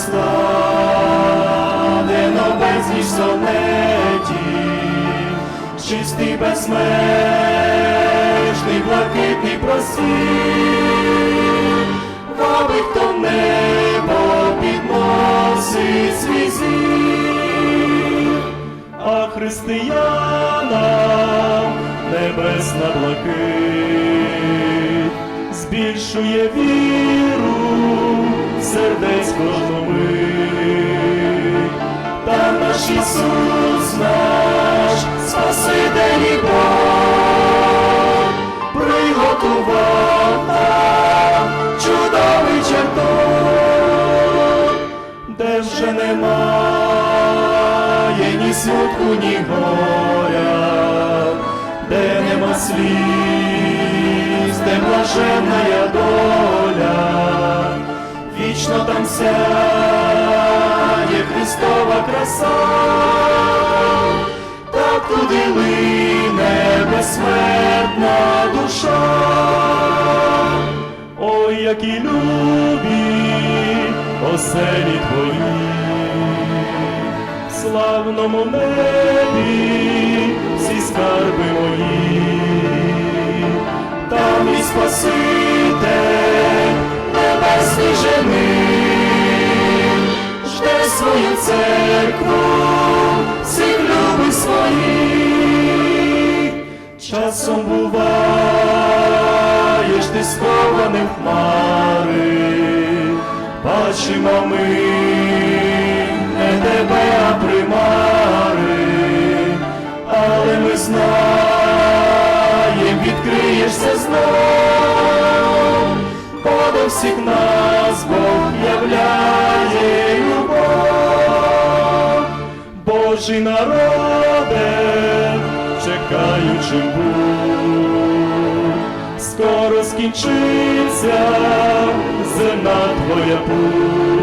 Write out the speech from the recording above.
прославлено безліч сонетів, чистий безмежний, блакитний просив, вабить хто небо підносить свій зір, а християна небесна блакит збільшує віру сердець кожному. Та наш Ісус наш Спаситель і Бог приготував нам чудовий чертог, де вже немає ні смутку, ні горя, де нема сліз, де блаженна доля, сяє Христова краса, так туди лине безсмертна душа. Ой, які любі оселі твої, в славному небі церкву, всіх любить своїх, часом буваєш ти схований в хмари, бачимо ми не тебе, а примари, але ми знаєм, відкриєшся знов, до всіх нас Бог являє Божий народе, чекаючи був, скоро скінчиться земна твоя путь,